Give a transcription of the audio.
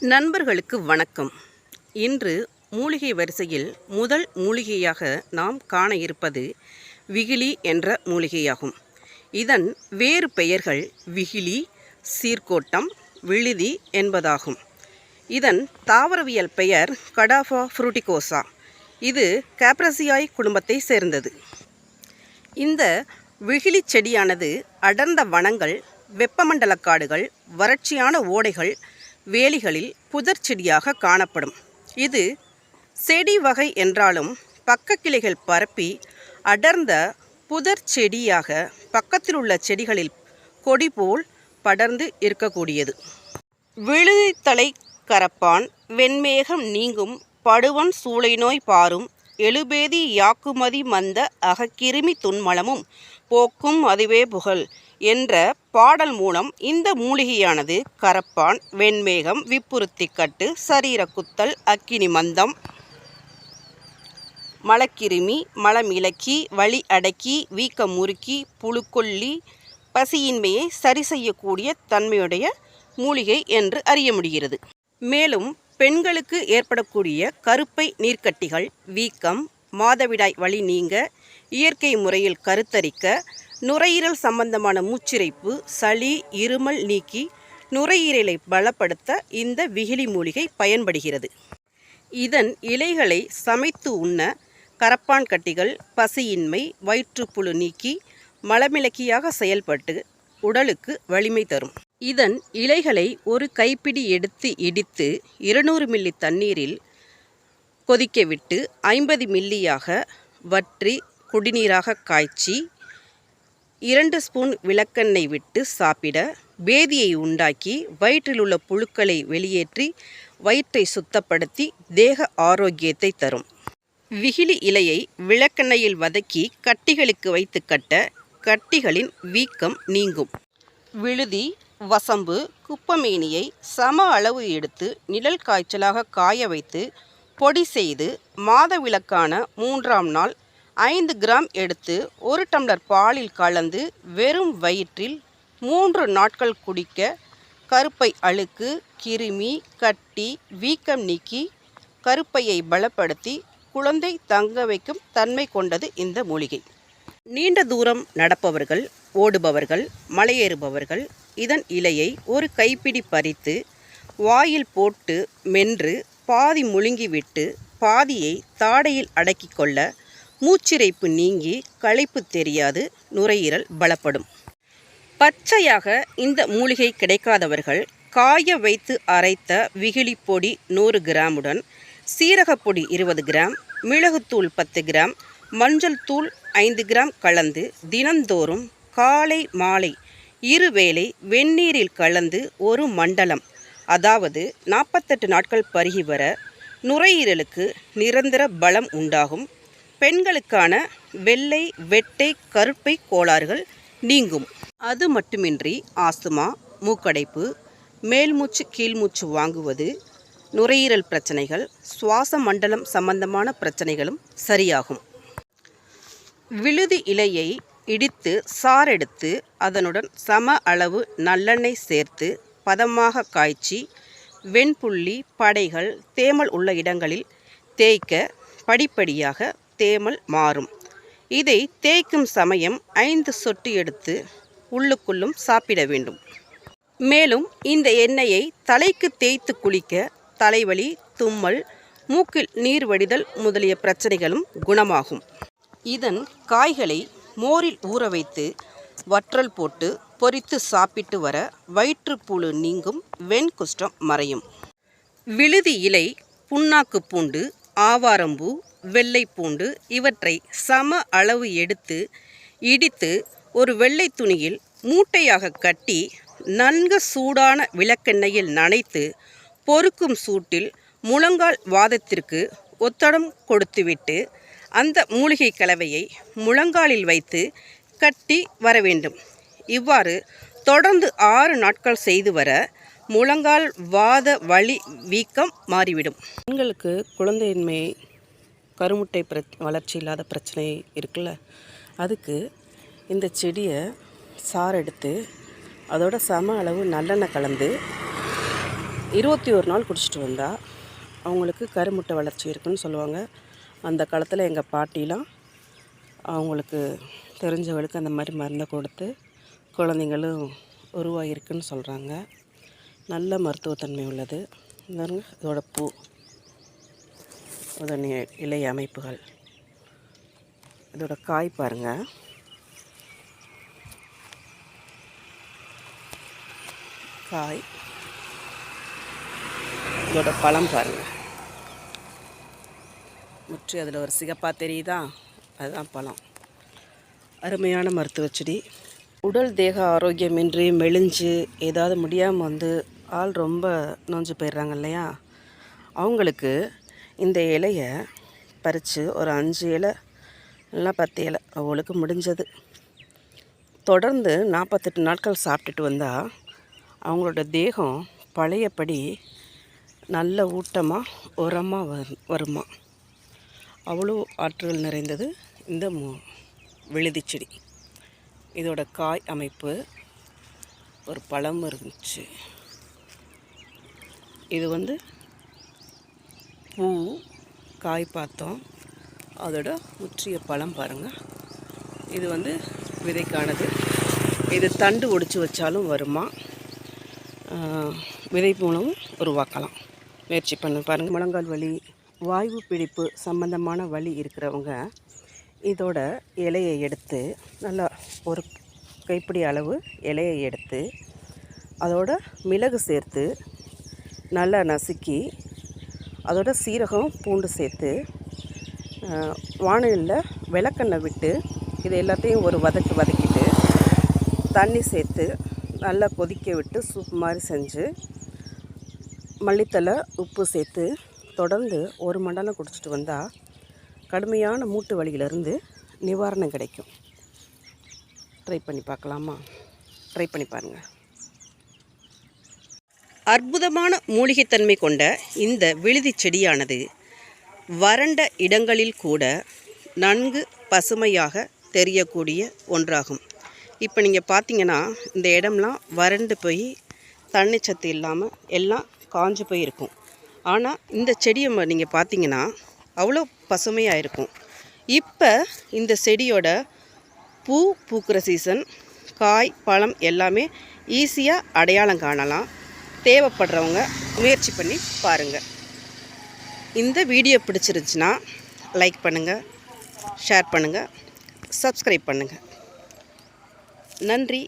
நண்பர்களுக்கு வணக்கம். இன்று மூலிகை வரிசையில் முதல் மூலிகையாக நாம் காண இருப்பது விகிலி என்ற மூலிகையாகும். இதன் வேறு பெயர்கள் விகிலி சீர்கோட்டம் விழுதி என்பதாகும். இதன் தாவரவியல் பெயர் கடாஃபா ஃப்ரூட்டிகோசா. இது கேப்ரசியாய் குடும்பத்தை சேர்ந்தது. இந்த விகிலி செடியானது அடர்ந்த வனங்கள் வெப்பமண்டல காடுகள் வறட்சியான ஓடைகள் வேலிகளில் புதர் செடியாக காணப்படும். இது செடி வகை என்றாலும் பக்க கிளைகள் பரப்பி அடர்ந்த புதர் செடியாக பக்கத்தில் உள்ள செடிகளில் கொடி போல் படர்ந்து இருக்கக்கூடியது. விழுதித்தலை கரப்பான் வெண்மேகம் நீங்கும் படுவன் சூளை நோய் பாரும் எழுபேதி யாக்குமதி மந்த அகக்கிருமி துன்மலமும் போக்கும் அதுவே புகழ். என்ற பாடல் மூலம் இந்த மூலிகையானது கரப்பான் வெண்மேகம் விப்புறுத்திக்கட்டு சரீர குத்தல் அக்கினி மந்தம் மலக்கிருமி மலம் இலக்கி வலி அடக்கி வீக்கம் முறுக்கி புழுக்கொல்லி பசியின்மையை சரி செய்யக்கூடிய தன்மையுடைய மூலிகை என்று அறிய முடிகிறது. மேலும் பெண்களுக்கு ஏற்படக்கூடிய கருப்பை நீர்க்கட்டிகள் வீக்கம் மாதவிடாய் வழி நீங்க இயற்கை முறையில் கருத்தரிக்க நுரையீரல் சம்பந்தமான மூச்சிறைப்பு சளி இருமல் நீக்கி நுரையீரலை பலப்படுத்த இந்த விகிலி மூலிகை பயன்படுகிறது. இதன் இலைகளை சமைத்து உண்ண கரப்பான் கட்டிகள் பசியின்மை வயிற்றுப்புழு நீக்கி மலமிளக்கியாக செயல்பட்டு உடலுக்கு வலிமை தரும். இதன் இலைகளை ஒரு கைப்பிடி எடுத்து இடித்து இருநூறு மில்லி தண்ணீரில் கொதிக்க விட்டு ஐம்பது மில்லியாக வற்றி குடிநீராக காய்ச்சி இரண்டு ஸ்பூன் விளக்கெண்ணெய் விட்டு சாப்பிட பேதியை உண்டாக்கி வயிற்றில் உள்ள புழுக்களை வெளியேற்றி வயிற்றை சுத்தப்படுத்தி தேக ஆரோக்கியத்தை தரும். விகிலி இலையை விளக்கெண்ணெயில் வதக்கி கட்டிகளுக்கு வைத்து கட்ட கட்டிகளின் வீக்கம் நீங்கும். விழுதி வசம்பு குப்பமேனியை சம அளவு எடுத்து நிழல் காய்ச்சலாக காய வைத்து பொடி செய்து மாதவிலக்கான மூன்றாம் நாள் ஐந்து கிராம் எடுத்து ஒரு டம்ளர் பாலில் கலந்து வெறும் வயிற்றில் மூன்று நாட்கள் குடிக்க கருப்பை அழுக்கு கிருமி கட்டி வீக்கம் நீக்கி கருப்பையை பலப்படுத்தி குழந்தை தங்க வைக்கும் தன்மை கொண்டது இந்த மூலிகை. நீண்ட தூரம் நடப்பவர்கள் ஓடுபவர்கள் மலையேறுபவர்கள் இதன் இலையை ஒரு கைப்பிடி பறித்து வாயில் போட்டு மென்று பாதி முழுங்கிவிட்டு பாதியை தாடையில் அடக்கிக் கொள்ள மூச்சிறைப்பு நீங்கி களைப்பு தெரியாது நுரையீரல் பலப்படும். பச்சையாக இந்த மூலிகை கிடைக்காதவர்கள் காய வைத்து அரைத்த விகிலி பொடி நூறு கிராமுடன் சீரகப்பொடி இருபது கிராம் மிளகுத்தூள் பத்து கிராம் மஞ்சள் தூள் ஐந்து கிராம் கலந்து தினந்தோறும் காலை மாலை இருவேளை வெந்நீரில் கலந்து ஒரு மண்டலம் அதாவது நாற்பத்தெட்டு நாட்கள் பருகி வர நுரையீரலுக்கு நிரந்தர பலம் உண்டாகும். பெண்களுக்கான வெள்ளை வெட்டை கருப்பை கோளாறுகள் நீங்கும். அது மட்டுமின்றி ஆஸ்துமா மூக்கடைப்பு மேல்மூச்சு கீழ்மூச்சு வாங்குவது நுரையீரல் பிரச்சனைகள் சுவாச மண்டலம் சம்பந்தமான பிரச்சனைகளும் சரியாகும். விழுதி இலையை இடித்து சாரெடுத்து அதனுடன் சம அளவு நல்லெண்ணெய் சேர்த்து பதமாக காய்ச்சி வெண்புள்ளி படைகள் தேமல் உள்ள இடங்களில் தேய்க்க படிப்படியாக தேமல் மாறும். இதை தேய்க்கும் சமயம் ஐந்து சொட்டு எடுத்து உள்ளுக்குள்ளும் சாப்பிட வேண்டும். மேலும் இந்த எண்ணெயை தலைக்கு தேய்த்து குளிக்க தலைவலி தும்மல் மூக்கில் நீர் வடிதல் முதலிய பிரச்சனைகளும் குணமாகும். இதன் காய்களை மோரில் ஊற வைத்து வற்றல் போட்டு பொறித்து சாப்பிட்டு வர வயிற்றுப்புழு நீங்கும் வெண்குஷ்டம் மறையும். விழுதி இலை புண்ணாக்கு பூண்டு ஆவாரம்பூ வெள்ளை பூண்டு இவற்றை சம அளவு எடுத்து இடித்து ஒரு வெள்ளை துணியில் மூட்டையாக கட்டி நன்கு சூடான விளக்கெண்ணெயில் நனைத்து பொறுக்கும் சூட்டில் முழங்கால் வாதத்திற்கு ஒத்தடம் கொடுத்துவிட்டு அந்த மூலிகை கலவையை முழங்காலில் வைத்து கட்டி வர வேண்டும். இவ்வாறு தொடர்ந்து ஆறு நாட்கள் செய்து வர முழங்கால் வாத வலி வீக்கம் மாறிவிடும். பெண்களுக்கு குழந்தையின்மை கருமுட்டை பிர வளர்ச்சி இல்லாத பிரச்சனை இருக்குல்ல? அதுக்கு இந்த செடியை சாறு எடுத்து அதோட சம அளவு நல்லெண்ணெய் கலந்து இருபத்தி ஒரு நாள் குடிச்சிட்டு வந்தால் அவங்களுக்கு கருமுட்டை வளர்ச்சி இருக்குன்னு சொல்லுவாங்க. அந்த காலத்தில் எங்கள் பாட்டிலாம் அவங்களுக்கு தெரிஞ்சவளுக்கு அந்த மாதிரி மருந்தை கொடுத்து குழந்தைங்களும் உருவாகிருக்குன்னு சொல்கிறாங்க நல்ல மருத்துவத்தன்மை உள்ளது. இதோட பூ. இதோட இலை அமைப்புகள். இதோட காய் பாருங்கள் காய். இதோட பழம் பாருங்கள் முற்றி அதில் ஒரு சிகப்பாக தெரியுதா? அதுதான் பழம். அருமையான மருத்துவ செடி. உடல் தேக ஆரோக்கியமின்றி மெலிஞ்சு ஏதாவது முடியாமல் வந்து ஆள் ரொம்ப நோஞ்சு போயிடுறாங்க இல்லையா? அவங்களுக்கு இந்த இலையை பறித்து ஒரு அஞ்சு இலை நல்லா பத்து இலை அவங்களுக்கு முடிஞ்சது. தொடர்ந்து நாற்பத்தெட்டு நாட்கள் சாப்பிட்டுட்டு வந்தால் அவங்களோட தேகம் பழையபடி நல்ல ஊட்டமாக உரமாக வரு வருமா. அவ்வளோ ஆற்றல் நிறைந்தது இந்த மு விழுதி செடி. இதோட காய் அமைப்பு ஒரு பழம் இருந்துச்சு. இது வந்து பூ காய் பார்த்தோம். அதோட முற்றிய பழம் பாருங்கள் இது வந்து விதைக்கானது. இது தண்டு ஒடிச்சு வச்சாலும் வருமா? விதை மூலமும் உருவாக்கலாம். முயற்சி பண்ண. பாருங்கள் முழங்கால் வலி வாய்வு பிடிப்பு சம்பந்தமான வலி இருக்கிறவங்க இதோட இலையை எடுத்து நல்லா ஒரு கைப்பிடி அளவு இலையை எடுத்து அதோட மிளகு சேர்த்து நல்லா நசுக்கி அதோட சீரகம் பூண்டு சேர்த்து வானலில் விளக்கெண்ணெய் விட்டு இது எல்லாத்தையும் ஒரு வதக்கி வதக்கிட்டு தண்ணி சேர்த்து நல்லா கொதிக்க விட்டு சூப் மாதிரி செஞ்சு மல்லித்தலை உப்பு சேர்த்து தொடர்ந்து ஒரு மண்டலம் குடிச்சிட்டு வந்தால் கடுமையான மூட்டு வலியிலிருந்து நிவாரணம் கிடைக்கும். ட்ரை பண்ணி பார்க்கலாமா? ட்ரை பண்ணி பாருங்கள் அற்புதமான மூலிகைத்தன்மை கொண்ட இந்த விழுதி செடியானது வறண்ட இடங்களில் கூட நன்கு பசுமையாக தெரியக்கூடிய ஒன்றாகும். இப்போ நீங்கள் பார்த்தீங்கன்னா இந்த இடம்லாம் வறண்டு போய் தண்ணி சத்து இல்லாமல் எல்லாம் காஞ்சு போய் இருக்கும் ஆனால் இந்த செடியை நீங்கள் பார்த்தீங்கன்னா அவ்வளோ பசுமையாக இருக்கும். இப்போ இந்த செடியோட பூ பூக்கிற சீசன் காய் பழம் எல்லாமே ஈஸியாக அடையாளம் காணலாம். தேவைப்படுறவங்க முயற்சி பண்ணி பாருங்கள் இந்த வீடியோ பிடிச்சிருந்துச்சுன்னா லைக் பண்ணுங்கள் ஷேர் பண்ணுங்கள் சப்ஸ்கிரைப் பண்ணுங்கள் நன்றி.